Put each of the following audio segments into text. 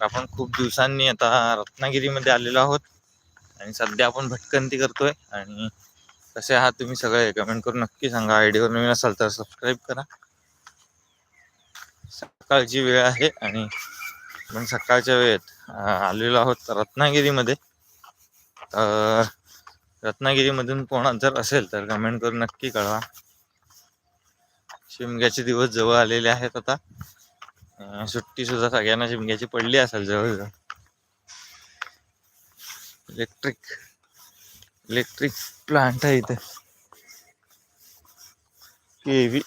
आपण खूप दिवसांनी आता रत्नागिरीमध्ये आलेलो आहोत. आणि सध्या आपण भटकंती करतोय. आणि कसे आहात तुम्ही सगळे? कमेंट करून नक्की सांगा. आयडीवर नवीन असाल तर सबस्क्राईब करा. सकाळची वेळ आहे आणि आपण सकाळच्या वेळेत आलेलो आहोत रत्नागिरीमध्ये. तर रत्नागिरीमधून कोणा जर असेल तर कमेंट करून नक्की कळवा. शिमग्याचे दिवस जवळ आलेले आहेत आता. सुट्टी सुद्धा सगळ्यांना शिमग्याची पडली असेल जवळजवळ. इलेक्ट्रिक इलेक्ट्रिक प्लांट आहे इथे. केवी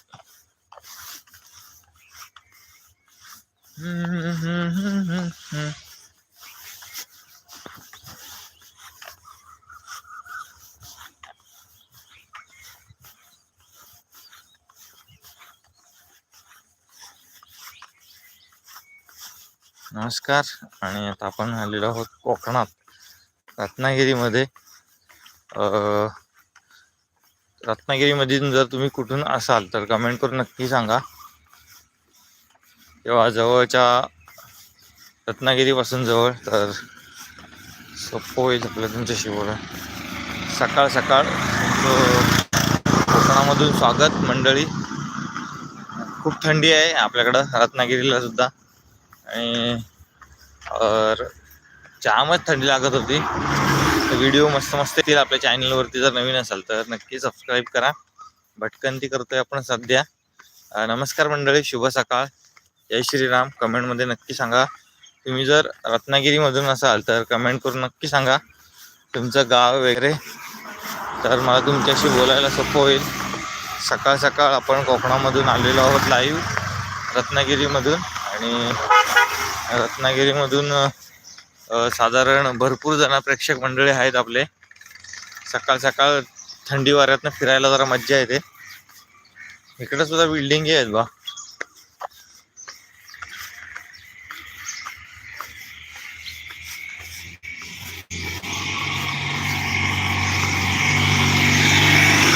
नमस्कार. आणि आता आपण आलेलो आहोत कोकणात रत्नागिरीमध्ये. रत्नागिरीमधून जर तुम्ही कुठून असाल तर कमेंट करून नक्की सांगा. तेव्हा जवळच्या रत्नागिरीपासून जवळ तर सोपं होईल आपलं तुमच्याशी बोला सकाळ सकाळ कोकणामधून स्वागत मंडळी. खूप थंडी आहे आपल्याकडं रत्नागिरीला सुद्धा. आणि और जामच थंडी लागत होती. तर व्हिडिओ मस्त मस्त येतील आपल्या चॅनलवरती जर नवीन असाल तर नक्की सबस्क्राईब करा. भटकंती करतोय आपण सध्या. नमस्कार मंडळी शुभ सकाळ. जय श्रीराम. कमेंटमध्ये नक्की सांगा. तुम्ही जर रत्नागिरीमधून असाल तर कमेंट करून नक्की सांगा. तुमचं गाव वगैरे. तर मला तुमच्याशी बोलायला सोपं होईल. सकाळ सकाळ आपण कोकणामधून आलेलो आहोत लाईव्ह रत्नागिरीमधून. आणि रत्नागिरीमधून साधारण भरपूर जण प्रेक्षक मंडळी आहेत आपले. सकाळ सकाळ थंडी वाऱ्यातनं फिरायला जरा मज्जा येते. इकडे सुद्धा बिल्डिंग आहेत बा.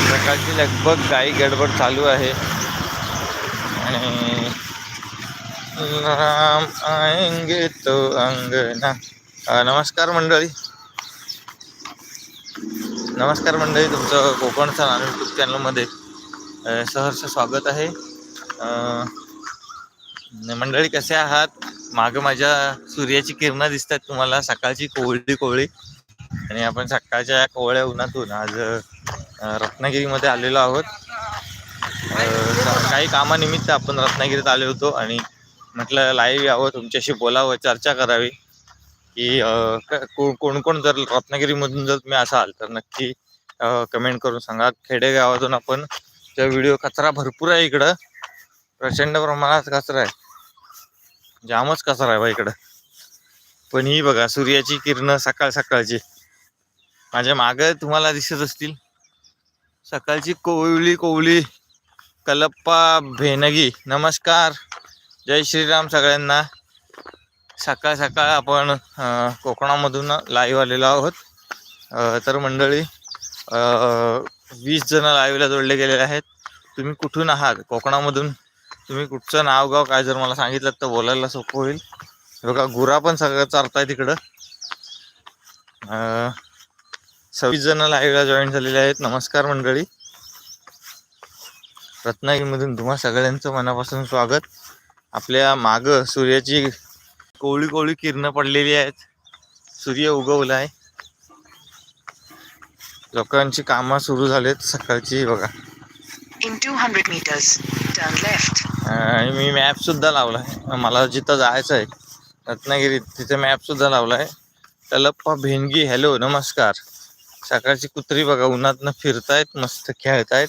सकाळची लगभग काही गडबड चालू आहे. आणि राम आएंगे तो अंगना। अ, नमस्कार मंडळी। नमस्कार मंडळी तुमचं कोकणचा नान यूट्यूब चॅनलमध्ये सहर्ष स्वागत आहे. मंडळी कसे आहात? मागं माझ्या सूर्याची किरणं दिसतात तुम्हाला सकाळची कोवळी कोवळी. आणि आपण सकाळच्या कोवळ्या उन्हातून आज रत्नागिरीमध्ये आलेलो आहोत. काही कामानिमित्त आपण रत्नागिरीत आलो होतो आणि म्हटलं लाईव्ह यावं तुमच्याशी बोलावं चर्चा करावी. की अ, कोण कोण जर रत्नागिरीमधून जर तुम्ही असाल तर नक्की कमेंट करून सांगा. खेडेगावातून आपण त्या व्हिडिओ कचरा भरपूर आहे इकडं प्रचंड प्रमाणात कचरा आहे. जामच कचरा आहे बा इकडं. पण ही बघा सूर्याची किरणं सकाळ सकाळची. माझ्या मागं तुम्हाला दिसत असतील. सकाळची कोवळी कोवळी कलप्पा भेनगी. नमस्कार. जय श्रीराम सगळ्यांना. सकाळ सकाळ आपण कोकणामधून लाईव्ह आलेलो आहोत. तर मंडळी वीस जण लाईव्हला जोडले गेलेले आहेत. तुम्ही कुठून आहात? कोकणामधून तुम्ही कुठचं नाव गाव काय जर मला सांगितलं तर बोलायला सोपं होईल. बघा गुरा पण सगळं चारताय तिकडं. सव्वीस जण लाईव्हला जॉईन झालेले आहेत. नमस्कार मंडळी. रत्नागिरीमधून तुम्हा सगळ्यांचं मनापासून स्वागत. आपल्या माग सूर्याची कोवळी कोवळी किरणं पडलेली आहेत. सूर्य उगवला आहे लोकांची कामं सुरू झालेत सकाळची बघा. In 200 meters, turn left. आणि मी मॅप सुद्धा लावलाय. मला जिथं जायचं आहे रत्नागिरीत तिथे मॅप सुद्धा लावलाय. तलप्पा भेनगी हॅलो नमस्कार. सकाळची कुत्री बघा उन्हातनं फिरतायत मस्त खेळतायत.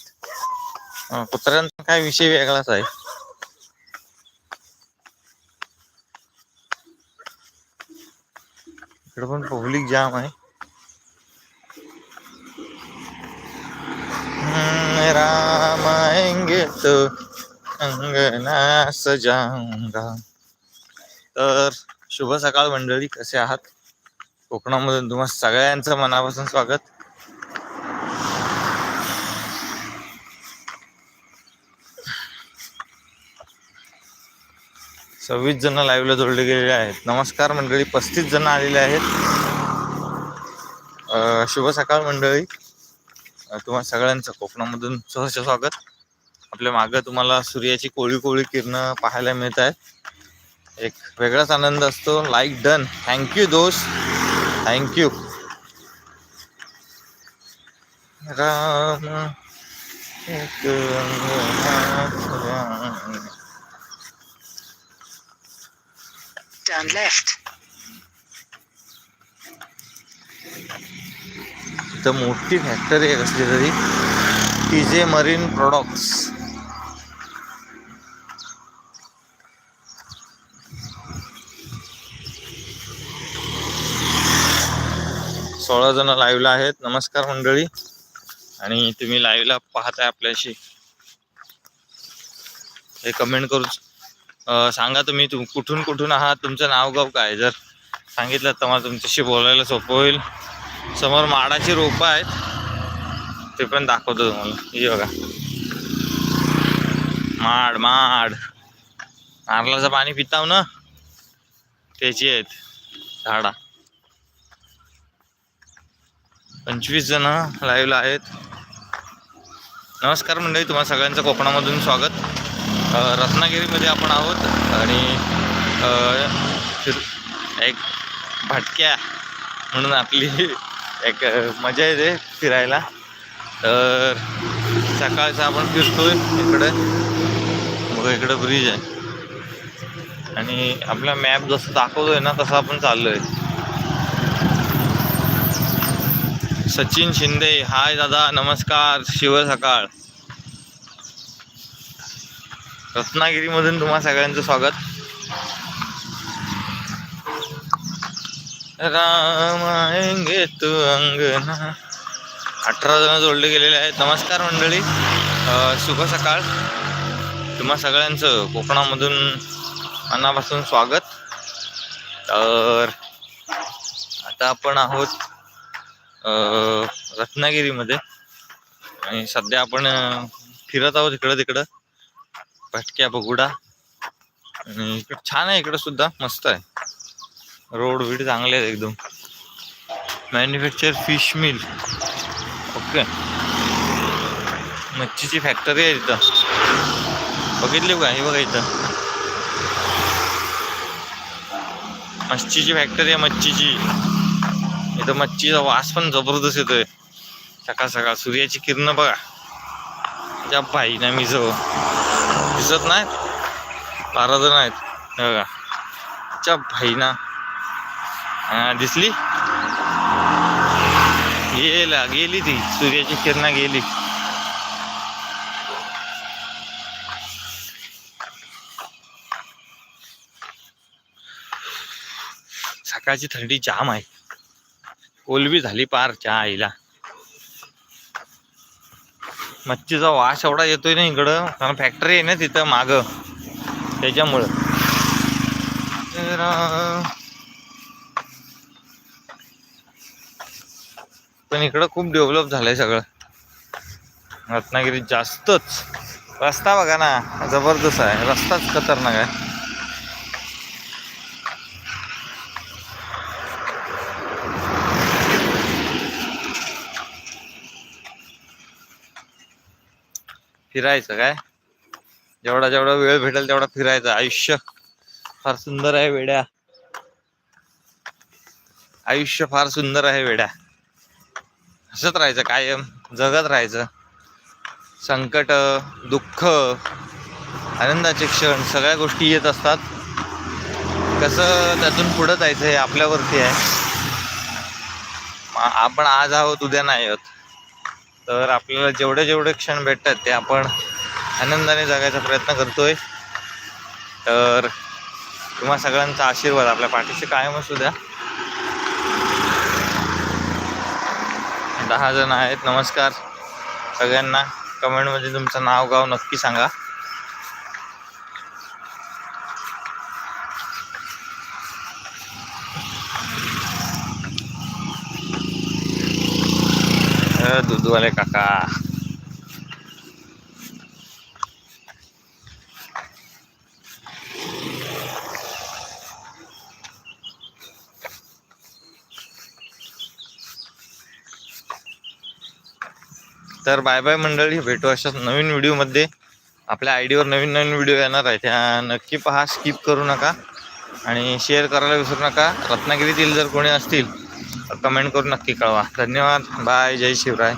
कुत्र्यांचा काय विषय वेगळाच आहे. इकडे पण पब्लिक जाम आहे. राम आएंगे तो अंगना सजाऊंगा तर शुभ सकाळ मंडळी कसे आहात? कोकणामधून तुम्हा सगळ्यांचं मनापासून स्वागत. सव्वीस जण लाईव्हला जोडले गेलेले आहेत. नमस्कार मंडळी पस्तीस जण आलेले आहेत. शुभ सकाळ मंडळी. तुम्हा सगळ्यांचं कोकणामधून सहर्ष स्वागत. आपल्या मागं तुम्हाला सूर्याची कोळी कोळी किरणं पाहायला मिळत आहेत. एक वेगळाच आनंद असतो. लाईक डन थँक्यू दोस्त. Thank you Ram Turn left. इथं मोठी फॅक्टरी आहे कसली तरी. टीजे मरीन प्रोडक्ट्स सोळा जण लाईव्हला आहेत. नमस्कार मंडळी. आणि तुम्ही लाईव्हला पाहताय आपल्याशी. हे कमेंट करू सांगा तुम्ही तुम कुठून कुठून आहात? तुमचं नाव गाव काय? जर सांगितलं तर मला तुमच्याशी बोलायला सोपं होईल. समोर माडाची रोपं आहेत. ते पण दाखवतो तुम्हाला. हे बघा. माड माड. नारळाचं पाणी पिताव ना? त्याची आहेत. झाडा. पंचवीस जण लाईव्हला आहेत. नमस्कार मंडळी तुम्हाला सगळ्यांचं कोकणामधून स्वागत. रत्नागिरीमध्ये आपण आहोत आणि फिर एक भटक्या म्हणून आपली एक मजा येते फिरायला. तर सकाळचं आपण फिरतोय इकडे. मग इकडं ब्रिज आहे. आणि आपला मॅप जसं दाखवतोय ना तसं आपण चाललो आहे सचिन शिंदे हाय दादा नमस्कार शिव सकाळ. रत्नागिरीमधून तुम्हा सगळ्यांचं स्वागत. राम तू अंगना अठरा जण जोडले गेलेले आहेत. नमस्कार मंडळी. शुभ सकाळ. तुम्हा सगळ्यांचं कोकणामधून मनापासून स्वागत. तर आता आपण आहोत रत्नागिरीमध्ये. आणि सध्या आपण फिरत आहोत इकडं तिकडं. भटक्या बगुडा. आणि इकडं छान आहे इकडं सुद्धा मस्त आहे. रोड बीड चांगले आहेत एकदम. Manufacture fish mill. ओके. मच्छीची फॅक्टरी आहे इथं. बघितली का? हे बघा इथं. मच्छीची फॅक्टरी आहे मच्छीची. इथं मच्छीचा वास पण जबरदस्त येतोय. सकाळ सकाळ. सूर्याची किरण बघा. त्या भाई ना मी जवळ दिसत नाहीत? बारा जण आहेत बघा. च्या भाईना. दिसली? गेला गेली ती. सूर्याची किरणा गेली. सकाळची थंडी जाम आहे. कोलबी झाली पार चहा आईला. मच्छीचा वास एवढा येतोय ना इकडं. कारण फॅक्टरी आहे ना तिथं माग. त्याच्यामुळं. तर, पण इकडं खूप डेव्हलप झालंय सगळं. रत्नागिरीत जास्तच. रस्ता बघा ना. जबरदस्त आहे. रस्ताच खतरनाक आहे. फिरायचं काय? जेवढा जेवढा वेळ भेटेल तेवढा फिरायचं. आयुष्य फार सुंदर आहे वेड्या. आयुष्य फार सुंदर आहे वेड्या. हसत राहायचं कायम जगत राहायचं. संकट दुःख आनंदाचे क्षण सगळ्या गोष्टी येत असतात. कसं त्यातून पुढं जायचं हे आपल्यावरती आहे. आपण आज आहोत उद्या नाही आहोत. तर आपल्याला जेवढे जेवढे क्षण भेटतात ते आपण आनंदाने जगायचा प्रयत्न करतोय. तर तुम्हा सगळ्यांचा आशीर्वाद आपल्या पाठीशी कायम असू द्या. दहा जण आहेत नमस्कार. सगळ्यांना कमेंटमध्ये तुमचं नाव गाव नक्की सांगा. दूधवाले काका तर बाय बाय मंडळी भेटू अशा नवीन व्हिडिओमध्ये आपल्या आय डीवर नवीन नवीन व्हिडिओ येणार आहे त्या नक्की पहा स्किप करू नका. आणि शेअर करायला विसरू नका. रत्नागिरीतील जर कोणी असतील कमेंट करून नक्की कळवा. धन्यवाद. बाय. जय शिवराय.